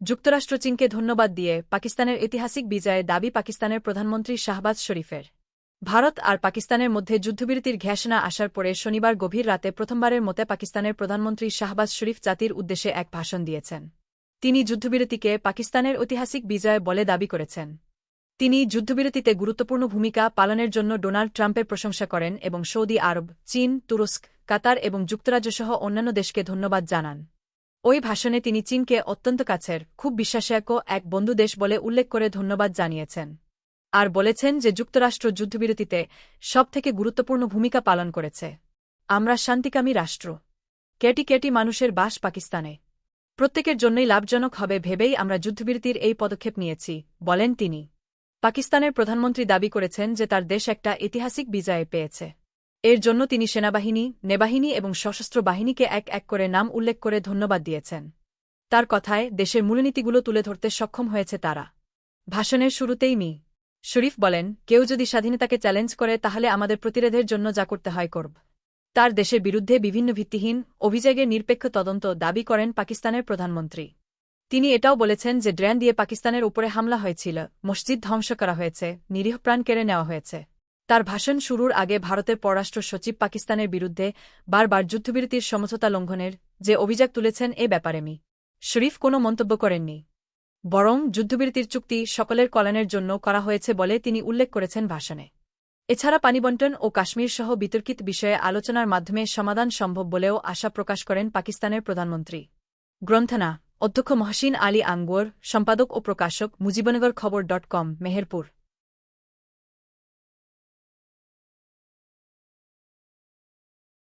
যুক্তরাষ্ট্র চীনকে ধন্যবাদ দিয়ে পাকিস্তানের ঐতিহাসিক বিজয়ে দাবি পাকিস্তানের প্রধানমন্ত্রী শাহবাজ শরীফের। ভারত আর পাকিস্তানের মধ্যে যুদ্ধবিরতির ঘোষণা আসার পরে শনিবার গভীর রাতে প্রথমবারের মতে পাকিস্তানের প্রধানমন্ত্রী শাহবাজ শরীফ জাতির উদ্দেশ্যে এক ভাষণ দিয়েছেন। তিনি যুদ্ধবিরতিকে পাকিস্তানের ঐতিহাসিক বিজয় বলে দাবি করেছেন। তিনি যুদ্ধবিরতিতে গুরুত্বপূর্ণ ভূমিকা পালনের জন্য ডোনাল্ড ট্রাম্পের প্রশংসা করেন এবং সৌদি আরব, চীন, তুরস্ক, কাতার এবং যুক্তরাজ্যসহ অন্যান্য দেশকে ধন্যবাদ জানান। ওই ভাষণে তিনি চীনকে অত্যন্ত কাছের, খুব বিশ্বাসযোগ্য এক বন্ধু দেশ বলে উল্লেখ করে ধন্যবাদ জানিয়েছেন। আর বলেছেন যে যুক্তরাষ্ট্র যুদ্ধবিরতিতে সবথেকে গুরুত্বপূর্ণ ভূমিকা পালন করেছে। আমরা শান্তিকামী রাষ্ট্র। কেটি কেটি মানুষের বাস পাকিস্তানে। প্রত্যেকের জন্যই লাভজনক হবে ভেবেই আমরা যুদ্ধবিরতির এই পদক্ষেপ নিয়েছি, বলেন তিনি। পাকিস্তানের প্রধানমন্ত্রী দাবি করেছেন যে তার দেশ একটা ঐতিহাসিক বিজয় পেয়েছে। এর জন্য তিনি সেনাবাহিনী, নেবাহিনী এবং সশস্ত্র বাহিনীকে এক এক করে নাম উল্লেখ করে ধন্যবাদ দিয়েছেন। তার কথায়, দেশের মূলনীতিগুলো তুলে ধরতে সক্ষম হয়েছে তারা। ভাষণের শুরুতেই মি. শরীফ বলেন, কেউ যদি স্বাধীনতাকে চ্যালেঞ্জ করে, তাহলে আমাদের প্রতিরোধের জন্য যা করতে হয়, করব। তার দেশের বিরুদ্ধে বিভিন্ন ভিত্তিহীন অভিযোগের নিরপেক্ষ তদন্ত দাবি করেন পাকিস্তানের প্রধানমন্ত্রী। তিনি এটাও বলেছেন যে ড্রেন দিয়ে পাকিস্তানের উপরে হামলা হয়েছিল, মসজিদ ধ্বংস করা হয়েছে, নিরীহ প্রাণ কেড়ে নেওয়া হয়েছে। তার ভাষণ শুরুর আগে ভারতের পররাষ্ট্র সচিব পাকিস্তানের বিরুদ্ধে বারবার যুদ্ধবিরতির সমঝোতা লঙ্ঘনের যে অভিযোগ তুলেছেন এ ব্যাপারে মি। শরীফ কোনো মন্তব্য করেননি। বরং যুদ্ধবিরতির চুক্তি সকলের কল্যাণের জন্য করা হয়েছে বলে তিনি উল্লেখ করেছেন ভাষণে। এছাড়া পানিবন্টন ও কাশ্মীর সহ বিতর্কিত বিষয়ে আলোচনার মাধ্যমে সমাধান সম্ভব বলেও আশা প্রকাশ করেন পাকিস্তানের প্রধানমন্ত্রী। গ্রন্থনা, অধ্যক্ষ মহসিন আলী আঙ্গুর, সম্পাদক ও প্রকাশক মুজিবনগর খবর ডট কম, মেহেরপুর।